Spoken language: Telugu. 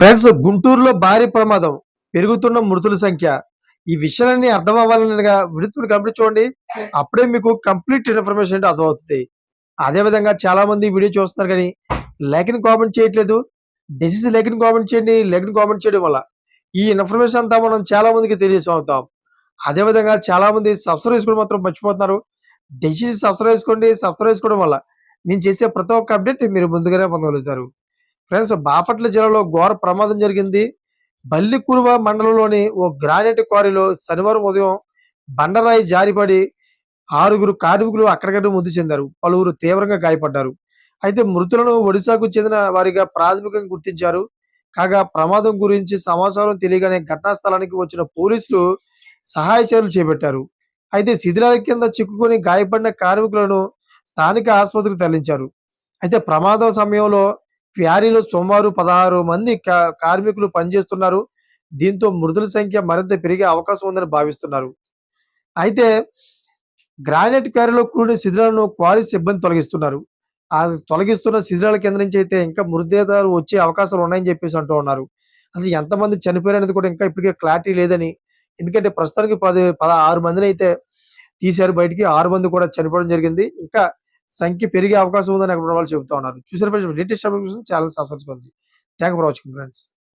ఫ్రెండ్స్ గుంటూరులో భారీ ప్రమాదం. పెరుగుతున్న మృతుల సంఖ్య. ఈ విషయాలన్నీ అర్థం అవ్వాలనగా విడుతులు కంప్లీట్ చూడండి. అప్పుడే మీకు కంప్లీట్ ఇన్ఫర్మేషన్ అంటే అర్థమవుతుంది. అదే విధంగా చాలా మంది వీడియో చూస్తున్నారు కానీ లేఖని కామెంట్ చేయట్లేదు. డిసీజ్ లేఖని కామెంట్ చేయండి. లేఖని కామెంట్ చేయడం వల్ల ఈ ఇన్ఫర్మేషన్ అంతా మనం చాలా మందికి తెలియజేస్తాం. అదే విధంగా చాలా మంది సబ్స్క్రైబ్ చేసుకోవడం మాత్రం మర్చిపోతున్నారు. డిసీజ్ సబ్స్క్రైబ్ చేసుకోండి. సబ్స్క్రైబ్ చేసుకోవడం వల్ల నేను చేసే ప్రతి ఒక్క అప్డేట్ మీరు ముందుగానే పొందగలుగుతారు. ఫ్రెండ్స్ బాపట్ల జిల్లాలో ఘోర ప్రమాదం జరిగింది. బల్లికురువ మండలంలోని ఓ గ్రానైట్ క్వారీలో శనివారం ఉదయం బండరాయి జారిపడి ఆరుగురు కార్మికులు అక్కడికక్కడ మృతి చెందారు. పలువురు తీవ్రంగా గాయపడ్డారు. అయితే మృతులను ఒడిశాకు చెందిన వారిగా ప్రాథమికంగా గుర్తించారు. కాగా ప్రమాదం గురించి సమాచారం తెలియగానే ఘటనా స్థలానికి వచ్చిన పోలీసులు సహాయ చర్యలు చేపట్టారు. అయితే శిథిలాల కింద చిక్కుకొని గాయపడిన కార్మికులను స్థానిక ఆసుపత్రికి తరలించారు. అయితే ప్రమాదం సమయంలో క్వారీలో సుమారు పదహారు మంది కా- కార్మికులు పనిచేస్తున్నారు. దీంతో మృతుల సంఖ్య మరింత పెరిగే అవకాశం ఉందని భావిస్తున్నారు. అయితే గ్రానైట్ క్వారీలో కూడిన శిథిరాలను క్వారీ సిబ్బంది తొలగిస్తున్నారు. ఆ తొలగిస్తున్న శిథిరాల కింద నుంచి అయితే ఇంకా మృతదేహాలు వచ్చే అవకాశాలు ఉన్నాయని చెప్పేసి అంటూ ఉన్నారు. అసలు ఎంతమంది చనిపోయారు అనేది కూడా ఇంకా ఇప్పటికే క్లారిటీ లేదని ఎందుకంటే ప్రస్తుతానికి పది పదహారు మందిని అయితే తీశారు బయటికి. ఆరు మంది కూడా చనిపోవడం జరిగింది. ఇంకా సంఖ్య పెరిగే అవకాశం ఉందని అక్కడ వాళ్ళు చెబుతా ఉన్నారు. చూసారు friends latest updates channel subscribe చేసుకోండి థ్యాంక్ ఫర్ వాచింగ్ ఫ్రెండ్స్.